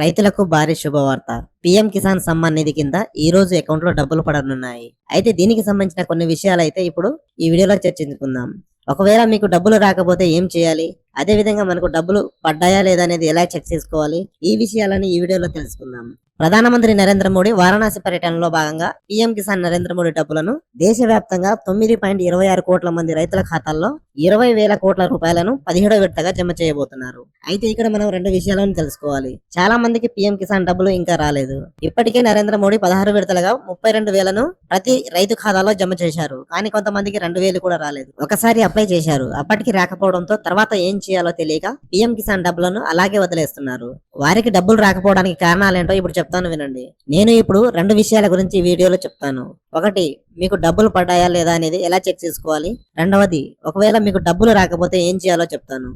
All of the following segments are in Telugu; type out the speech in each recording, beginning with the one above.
రైతులకు భారీ శుభవార్త. పీఎం కిసాన్ సమ్మాన్ నిధి కింద ఈ రోజు అకౌంట్లో డబ్బులు పడనున్నాయి. అయితే దీనికి సంబంధించిన కొన్ని విషయాలు అయితే ఇప్పుడు ఈ వీడియోలో చర్చించుకుందాం. ఒకవేళ మీకు డబ్బులు రాకపోతే ఏం చేయాలి? అదే విధంగా మనకు డబ్బులు పడ్డాయా లేదా అనేది ఎలా చెక్ చేసుకోవాలి? ఈ విషయాలని ఈ వీడియోలో తెలుసుకుందాం. ప్రధానమంత్రి నరేంద్ర మోడీ వారణాసి పర్యటనలో భాగంగా పీఎం కిసాన్ నరేంద్ర మోడీ డబ్బులను దేశవ్యాప్తంగా తొమ్మిది పాయింట్ ఇరవై ఆరు కోట్ల మంది రైతుల ఖాతాల్లో ఇరవై వేల కోట్ల రూపాయలను పదిహేడో విడతగా జమ చేయబోతున్నారు. అయితే ఇక్కడ మనం రెండు విషయాలను తెలుసుకోవాలి. చాలా మందికి పీఎం కిసాన్ డబ్బులు ఇంకా రాలేదు. ఇప్పటికే నరేంద్ర మోడీ పదహారు విడతలుగా ముప్పై రెండు వేలను ప్రతి రైతు ఖాతాలో జమ చేశారు. కానీ కొంతమందికి రెండు వేలు కూడా రాలేదు. ఒకసారి అప్లై చేశారు. అప్పటికి రాకపోవడంతో తర్వాత ఏం చేయాలో తెలియక పిఎం కిసాన్ డబ్బులను అలాగే వదిలేస్తున్నారు. వారికి డబ్బులు రాకపోవడానికి కారణాలేంటో ఇప్పుడు చెప్తాను వినండి. నేను ఇప్పుడు రెండు విషయాల గురించి వీడియోలో చెప్తాను. ఒకటి మీకు డబ్బులు పడ్డాయా లేదా అనేది ఎలా చెక్ చేసుకోవాలి? రెండవది ఒకవేళ మీకు డబ్బులు రాకపోతే ఏం చేయాలో చెప్తాను.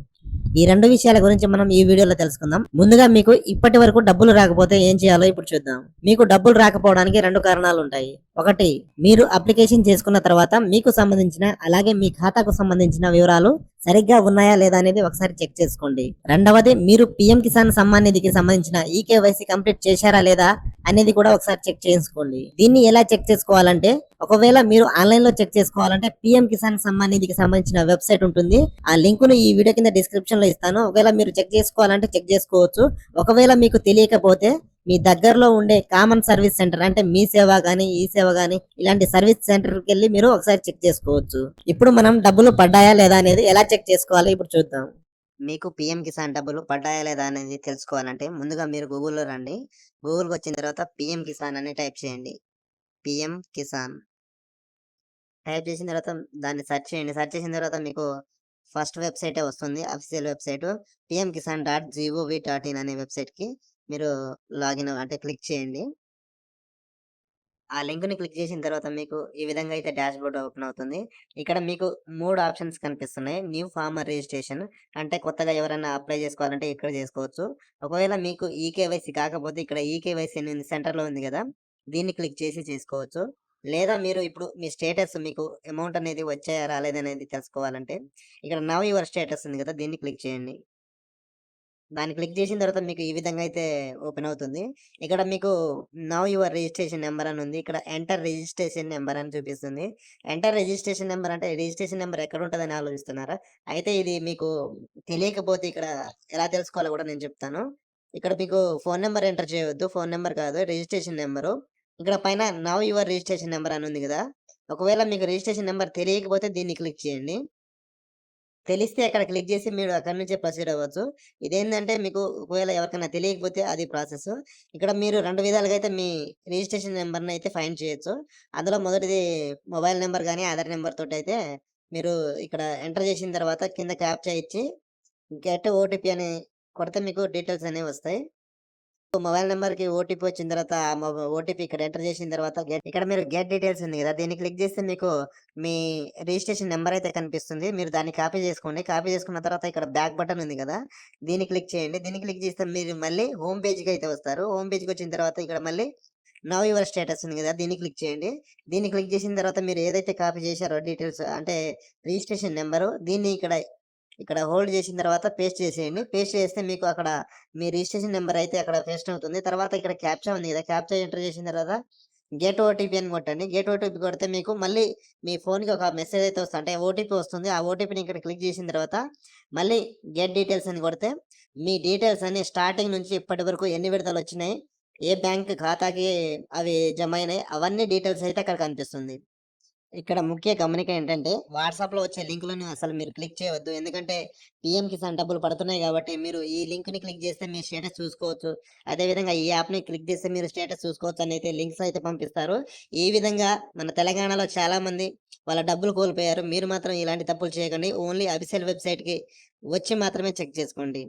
ఈ రెండు విషయాల గురించి మనం ఈ వీడియోలో తెలుసుకుందాం. ముందుగా మీకు ఇప్పటి వరకు డబ్బులు రాకపోతే ఏం చేయాలో ఇప్పుడు చూద్దాం. మీకు డబ్బులు రాకపోవడానికి రెండు కారణాలు ఉంటాయి. ఒకటి మీరు అప్లికేషన్ చేసుకున్న తర్వాత మీకు సంబంధించిన అలాగే మీ ఖాతాకు సంబంధించిన వివరాలు సరిగ్గా ఉన్నాయా లేదా అనేది ఒకసారి చెక్ చేసుకోండి. రెండవది మీరు పిఎం కిసాన్ సమ్మాన్ నిధికి సంబంధించిన ఈ కేవైసీ కంప్లీట్ చేశారా లేదా అనేది కూడా ఒకసారి చెక్ చేసుకోండి దీన్ని ఎలా చెక్ చేసుకోవాలంటే ఒకవేళ మీరు ఆన్లైన్లో చెక్ చేసుకోవాలంటే పిఎం కిసాన్ సమ్మాన్ నిధికి సంబంధించిన వెబ్సైట్ ఉంటుంది. ఆ లింక్ను ఈ వీడియో కింద డిస్క్రిప్షన్లో ఇస్తాను. ఒకవేళ మీరు చెక్ చేసుకోవాలంటే చెక్ చేసుకోవచ్చు. ఒకవేళ మీకు తెలియకపోతే మీ దగ్గరలో ఉండే కామన్ సర్వీస్ సెంటర్ అంటే మీ సేవ గానీ ఈ సేవ గానీ ఇలాంటి సర్వీస్ సెంటర్కి వెళ్ళి మీరు ఒకసారి చెక్ చేసుకోవచ్చు. ఇప్పుడు మనం డబ్బులు పడ్డాయా లేదా అనేది ఎలా చెక్ చేసుకోవాలి ఇప్పుడు చూద్దాం. మీకు పిఎం కిసాన్ డబ్బులు పడ్డాయా లేదా అనేది తెలుసుకోవాలంటే ముందుగా మీరు గూగుల్లో రండి. గూగుల్కి వచ్చిన తర్వాత పిఎం కిసాన్ అని టైప్ చేయండి. పిఎం కిసాన్. టైప్ చేసిన తర్వాత దాన్ని సెర్చ్ చేయండి. సెర్చ్ చేసిన తర్వాత మీకు ఫస్ట్ వెబ్సైటే వస్తుంది. Official website PM Kisan dot G O V dot in అనే వెబ్సైట్కి మీరు లాగిన్ అంటే క్లిక్ చేయండి. ఆ లింక్ని క్లిక్ చేసిన తర్వాత మీకు ఈ విధంగా అయితే డాష్ బోర్డ్ ఓపెన్ అవుతుంది. ఇక్కడ మీకు మూడు ఆప్షన్స్ కనిపిస్తున్నాయి. న్యూ ఫార్మర్ రిజిస్ట్రేషన్ అంటే కొత్తగా ఎవరైనా అప్లై చేసుకోవాలంటే ఇక్కడ చేసుకోవచ్చు. ఒకవేళ మీకు ఈకేవైసీ కాకపోతే ఇక్కడ ఈకేవైసీ అనేది సెంటర్లో ఉంది కదా దీన్ని క్లిక్ చేసి చేసుకోవచ్చు. లేదా మీరు ఇప్పుడు మీ స్టేటస్ మీకు అమౌంట్ అనేది వచ్చాయా రాలేదనేది తెలుసుకోవాలంటే ఇక్కడ నవ్ యువర్ స్టేటస్ ఉంది కదా దీన్ని క్లిక్ చేయండి. దాన్ని క్లిక్ చేసిన తర్వాత మీకు ఈ విధంగా అయితే ఓపెన్ అవుతుంది. ఇక్కడ మీకు నవ్ యువర్ రిజిస్ట్రేషన్ నెంబర్ అని ఉంది. ఇక్కడ ఎంటర్ రిజిస్ట్రేషన్ నెంబర్ అని చూపిస్తుంది. ఎంటర్ రిజిస్ట్రేషన్ నెంబర్ అంటే రిజిస్ట్రేషన్ నెంబర్ ఎక్కడ ఉంటుందని ఆలోచిస్తున్నారా? అయితే ఇది మీకు తెలియకపోతే ఇక్కడ ఎలా తెలుసుకోవాలో కూడా నేను చెప్తాను. ఇక్కడ మీకు ఫోన్ నెంబర్ ఎంటర్ చేయవద్దు. ఫోన్ నెంబర్ కాదు రిజిస్ట్రేషన్ నెంబరు. ఇక్కడ పైన నవ్ యువర్ రిజిస్ట్రేషన్ నెంబర్ అని ఉంది కదా. ఒకవేళ మీకు రిజిస్ట్రేషన్ నెంబర్ తెలియకపోతే దీన్ని క్లిక్ చేయండి. తెలిస్తే అక్కడ క్లిక్ చేసి మీరు అక్కడి నుంచే ప్రొసీడ్ అవ్వచ్చు. ఇదేంటంటే మీకు ఒకవేళ ఎవరికైనా తెలియకపోతే అది ప్రాసెస్ ఇక్కడ మీరు రెండు విధాలుగా అయితే మీ రిజిస్ట్రేషన్ నెంబర్ని అయితే ఫైండ్ చేయొచ్చు. అందులో మొదటిది మొబైల్ నెంబర్ కానీ ఆధార్ నెంబర్ తోటి అయితే మీరు ఇక్కడ ఎంటర్ చేసిన తర్వాత కింద క్యాప్చా ఇచ్చి గెట్ ఓటీపీ అని కొడితే మీకు డీటెయిల్స్ అనేవి వస్తాయి. మొబైల్ నెంబర్కి ఓటీపీ వచ్చిన తర్వాత ఓటీపీ ఇక్కడ ఎంటర్ చేసిన తర్వాత ఇక్కడ మీరు గెట్ డీటెయిల్స్ ఉంది కదా దీన్ని క్లిక్ చేస్తే మీకు మీ రిజిస్ట్రేషన్ నెంబర్ అయితే కనిపిస్తుంది. మీరు దాన్ని కాపీ చేసుకోండి. కాపీ చేసుకున్న తర్వాత ఇక్కడ బ్యాక్ బటన్ ఉంది కదా దీన్ని క్లిక్ చేయండి. దీన్ని క్లిక్ చేస్తే మీరు మళ్ళీ హోమ్ పేజ్కి అయితే వస్తారు. హోమ్ పేజ్కి వచ్చిన తర్వాత ఇక్కడ మళ్ళీ నవ్ యువర్ స్టేటస్ ఉంది కదా దీన్ని క్లిక్ చేయండి. దీన్ని క్లిక్ చేసిన తర్వాత మీరు ఏదైతే కాపీ చేశారో డీటెయిల్స్ అంటే రిజిస్ట్రేషన్ నెంబరు దీన్ని ఇక్కడ ఇక్కడ హోల్డ్ చేసిన తర్వాత పేస్ట్ చేసేయండి. పేస్ట్ చేస్తే మీకు అక్కడ మీ రిజిస్ట్రేషన్ నెంబర్ అయితే అక్కడ పేస్ట్ అవుతుంది. తర్వాత ఇక్కడ క్యాప్చా ఉంది కదా క్యాప్చా ఎంటర్ చేసిన తర్వాత గేట్ ఓటీపీ అని కొట్టండి. గేట్ ఓటీపీ కొడితే మీకు మళ్ళీ మీ ఫోన్కి ఒక మెసేజ్ అయితే వస్తుంది. అంటే ఓటీపీ వస్తుంది. ఆ ఓటీపీని ఇక్కడ క్లిక్ చేసిన తర్వాత మళ్ళీ గేట్ డీటెయిల్స్ అని కొడితే మీ డీటెయిల్స్ అన్ని స్టార్టింగ్ నుంచి ఇప్పటి వరకు ఎన్ని విడతలు వచ్చినాయి ఏ బ్యాంక్ ఖాతాకి అవి జమ అయినాయి అవన్నీ డీటెయిల్స్ అయితే అక్కడ కనిపిస్తుంది. ఇక్కడ ముఖ్య గమనిక ఏంటంటే వాట్సాప్లో వచ్చే లింకులను అసలు మీరు క్లిక్ చేయవద్దు. ఎందుకంటే పిఎం కిసాన్ డబ్బులు పడుతున్నాయి కాబట్టి మీరు ఈ లింక్ని క్లిక్ చేస్తే మీ స్టేటస్ చూసుకోవచ్చు. అదే విధంగా ఈ యాప్ని క్లిక్ చేస్తే మీరు స్టేటస్ చూసుకోవచ్చు అని అయితే లింక్స్ అయితే పంపిస్తారు. ఈ విధంగా మన తెలంగాణలో చాలా మంది వాళ్ళ డబ్బులు కోల్పోయారు. మీరు మాత్రం ఇలాంటి తప్పులు చేయకండి. ఓన్లీ అఫీషియల్ వెబ్సైట్కి వచ్చి మాత్రమే చెక్ చేసుకోండి.